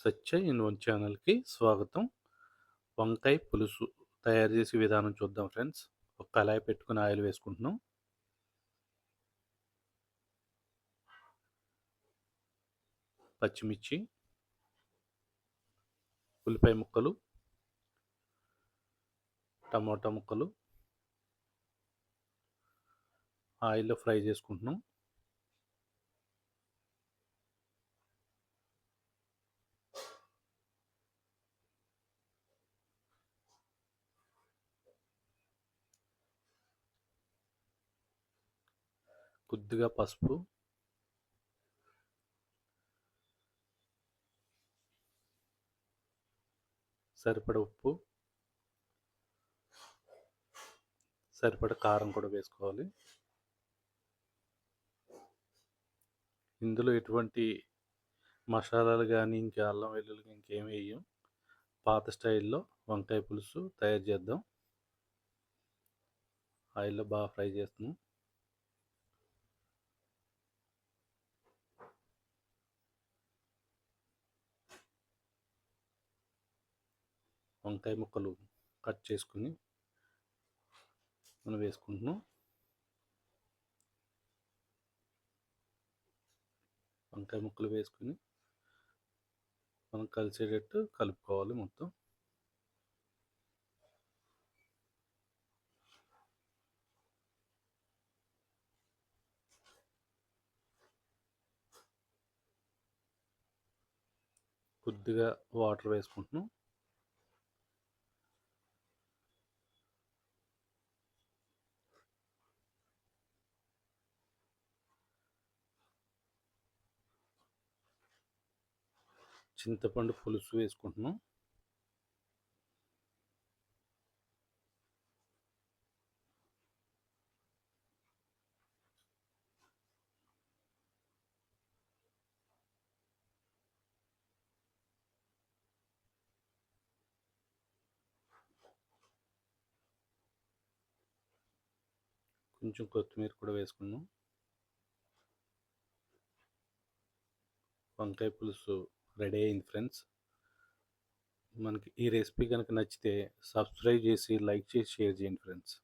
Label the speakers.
Speaker 1: Satya in one ఛానల్కి స్వాగతం. వంకాయ పులుసు తయారు చేసే విధానం చూద్దాం ఫ్రెండ్స్. ఒక కళాయి పెట్టుకుని ఆయిల్ వేసుకుంటున్నాం. పచ్చిమిర్చి ఉల్లిపాయ ముక్కలు టమాటా ముక్కలు ఆయిల్లో ఫ్రై చేసుకుంటున్నాం. కొద్దిగా పసుపు. సరిపడ ఉప్పు. సరిపడ కారం కూడా వేసుకోవాలి. ఇందులో ఎటువంటి మసాలాలు కానీ ఇంకా అల్లం వెల్లుల్లి ఇంకేమి వేయం. పాత స్టైల్లో వంకాయ పులుసు తయారు చేద్దాం. ఆయిల్లో బాగా ఫ్రై చేస్తున్నాం. వంకాయ ముక్కలు కట్ చేసుకుని మనం వేసుకుంటున్నాం. వంకాయ ముక్కలు వేసుకుని మనం కలిసేటట్టు కలుపుకోవాలి మొత్తం. కొద్దిగా వాటర్ వేసుకుంటున్నాం. చింతపండు పులుసు వేసుకుంటున్నాం. కొంచెం కొత్తిమీర కూడా వేసుకున్నాం వంకాయ పులుసు రెడీ అయింది ఫ్రెండ్స్. మనకి ఈ రెసిపీ కనుక నచ్చితే సబ్స్క్రైబ్ చేసి లైక్ చేసి షేర్ చేయండి ఫ్రెండ్స్.